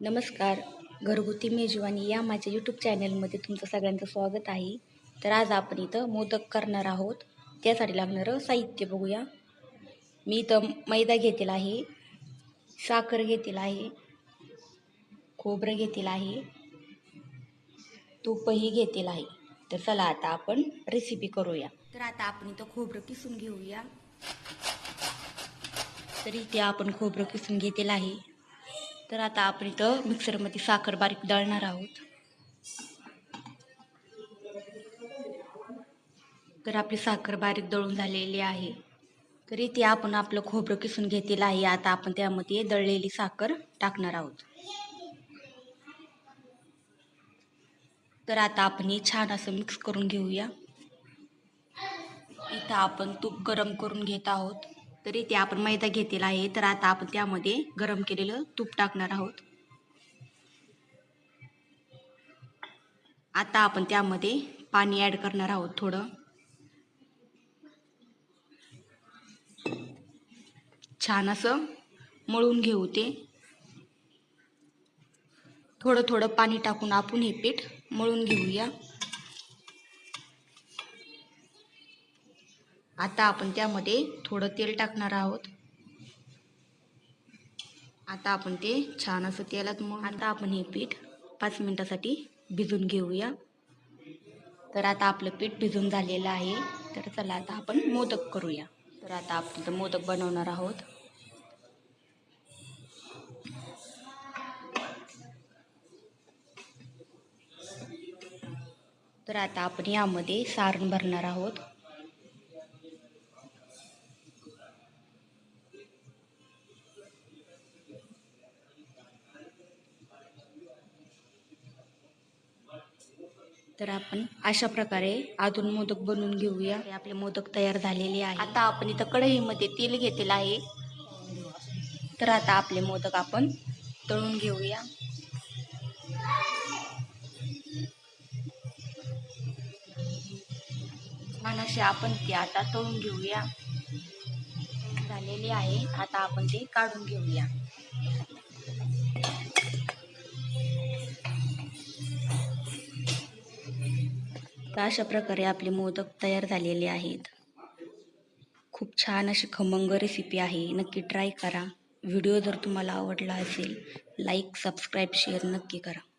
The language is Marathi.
नमस्कार घरगुती मेजवानी या माझ्या यूट्यूब चॅनलमध्ये तुमचं सगळ्यांचं स्वागत आहे. तर आज आपण इथं मोदक करणार आहोत. त्यासाठी लागणारं साहित्य बघूया. मी इथं मैदा घेतील आहे साखर घेतील आहे खोबरं घेतील आहे तूपही घेतील आहे. तर चला आता आपण रेसिपी करूया. तर आता आपण इथं खोबरं किसून घेऊया. तर इथे आपण खोबरं किसून घेतील आहे. तर आता आपण इथं मिक्सरमध्ये साखर बारीक दळणार आहोत. तर आपली साखर बारीक दळून झालेली आहे. तर इथे आपण आपलं खोबरं किसून घेतलेलं आहे. आता आपण त्यामध्ये दळलेली साखर टाकणार आहोत. तर आता आपण हे छान असं मिक्स करून घेऊया. इथं आपण तूप गरम करून घेत आहोत. तर इथे आपण मैदा घेतलेला आहे. तर आता आपण त्यामध्ये गरम केलेलं तूप टाकणार आहोत. आता आपण त्यामध्ये पाणी ॲड करणार आहोत थोडं. छान असं मळून घेऊ ते. थोडं थोडं पाणी टाकून आपण हे पीठ मळून घेऊया. आता आपण त्यामध्ये थोडं तेल टाकणार आहोत. आता आपण ते छान असं तेलात मग आता आपण हे पीठ पाच मिनटासाठी भिजून घेऊया. तर आता आपलं पीठ भिजून झालेलं आहे. तर चला आता आपण मोदक करूया. तर आता आपण मोदक बनवणार आहोत. तर आता आपण यामध्ये सारण भरणार आहोत. तर आपण अशा प्रकारे अजून मोदक बनवून घेऊया. आपले मोदक तयार झालेले आहे आता आपण इथं कढईमध्ये तेल घेतलेलं आहे. तर आता आपले मोदक आपण तळून घेऊया. छान असे आपण ते आता तळून घेऊया. झालेले आहे. आता आपण ते काढून घेऊया. तर अशा प्रकारे आपले मोदक तयार झालेले आहेत? खूप छान अशी खमंग रेसिपी आहे. नक्की ट्राय करा. व्हिडिओ जर तुम्हाला आवडला असेल लाईक सबस्क्राईब शेअर नक्की करा.